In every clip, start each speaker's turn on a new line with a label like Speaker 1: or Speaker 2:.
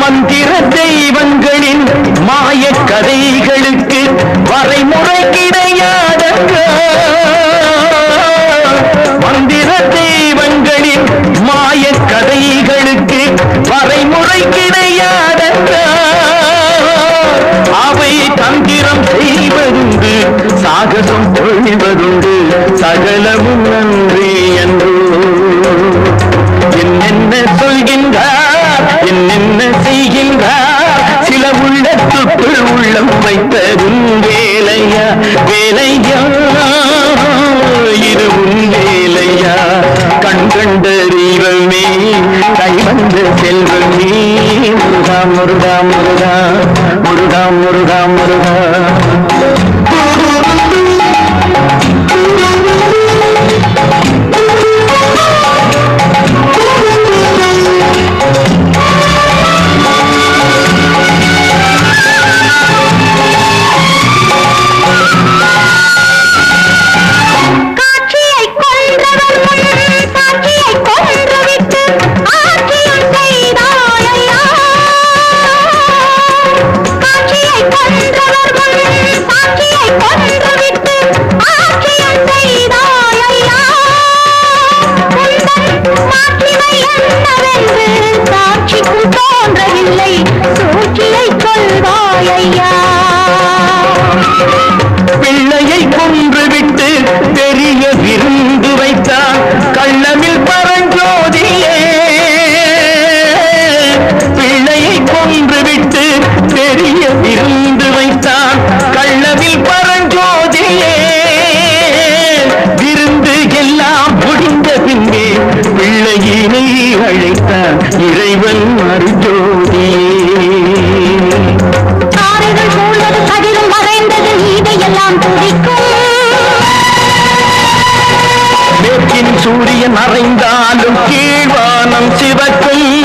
Speaker 1: மந்திர தெய்வங்களின் மாய கதைகளுக்கு வரைமுறை கிடையாதங்க மந்திர தெய்வங்களின் மாய கதைகளுக்கு வரைமுறை கிடையாதங்க அவை தந்திரம் செய்வதுண்டு சாகசம் பொழிவதுண்டு சகலமும் உள்ளத்துக்குள் உள்ளம் வைத்ததும் வேலையா? வேலையா? இது உன் வேலையா? கண் கண்ட தெய்வமே கைவந்த செல்வமே. முருகா முருகா முருகா முருகா முருகா முருகா. சூரியன் மறைந்தாலும் கீழ்வானம் சிவக்கும்.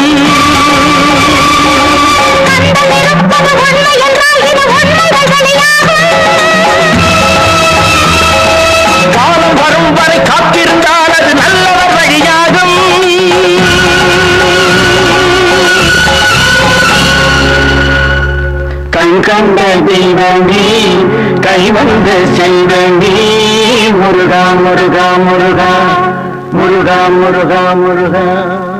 Speaker 1: தெய்வமே கைவந்த செல்வமே. முருகா முருகா முருகா முருகா முருகா முருகா.